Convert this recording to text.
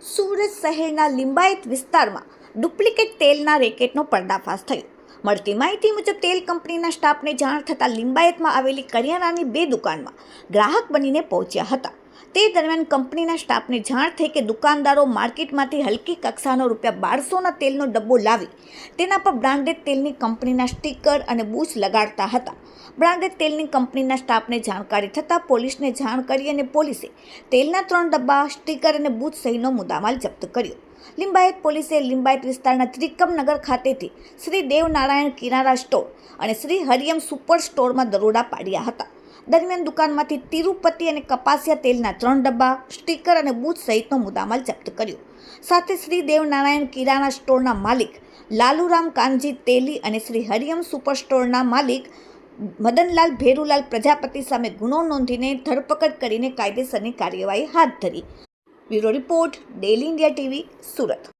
સુરત શહેરના લિંબાયત વિસ્તારમાં ડુપ્લિકેટ તેલના રેકેટનો પર્દાફાશ થયો. મળતી માહિતી મુજબ તેલ કંપનીના સ્ટાફને જાણ થતાં લિંબાયતમાં આવેલી કરિયાણાની બે દુકાનમાં ગ્રાહક બનીને પહોંચ્યા હતા. તે દરમિયાન કંપનીના સ્ટાફને જાણ થઈ કે દુકાનદારો માર્કેટમાંથી હલકી કક્ષાનો રૂપિયા બારસોના તેલનો ડબ્બો લાવી તેના પર બ્રાન્ડેડ તેલની કંપનીના સ્ટીકર અને બૂચ લગાડતા હતા. બ્રાન્ડેડ તેલની કંપનીના સ્ટાફને જાણકારી થતાં પોલીસને જાણ કરી અને પોલીસે તેલના ત્રણ ડબ્બા, સ્ટીકર અને બૂચ સહિતનો મુદ્દામાલ જપ્ત કર્યો. લિંબાયત પોલીસે લિંબાયત વિસ્તારના ત્રિકમનગર ખાતેથી શ્રી દેવનારાયણ કિરાણા સ્ટોર અને શ્રી હરિયમ સુપર સ્ટોરમાં દરોડા પાડ્યા હતા. દરમિયાન દુકાનમાંથી તિરુપતિ અને કપાસિયા તેલના ત્રણ ડબ્બા, સ્ટીકર અને બૂચ સહિતનો મુદ્દામાલ જપ્ત કર્યો. સાથે શ્રી દેવનારાયણ કિરાણા સ્ટોરના માલિક, લાલુરામ કાનજી તેલી અને શ્રી હરિયમ સુપર સ્ટોરના માલિક, મદનલાલ ભેરુલાલ પ્રજાપતિ સામે ગુનો નોંધીને ધરપકડ કરીને કાયદેસરની કાર્યવાહી હાથ ધરી. Bureau report daily India TV, Surat.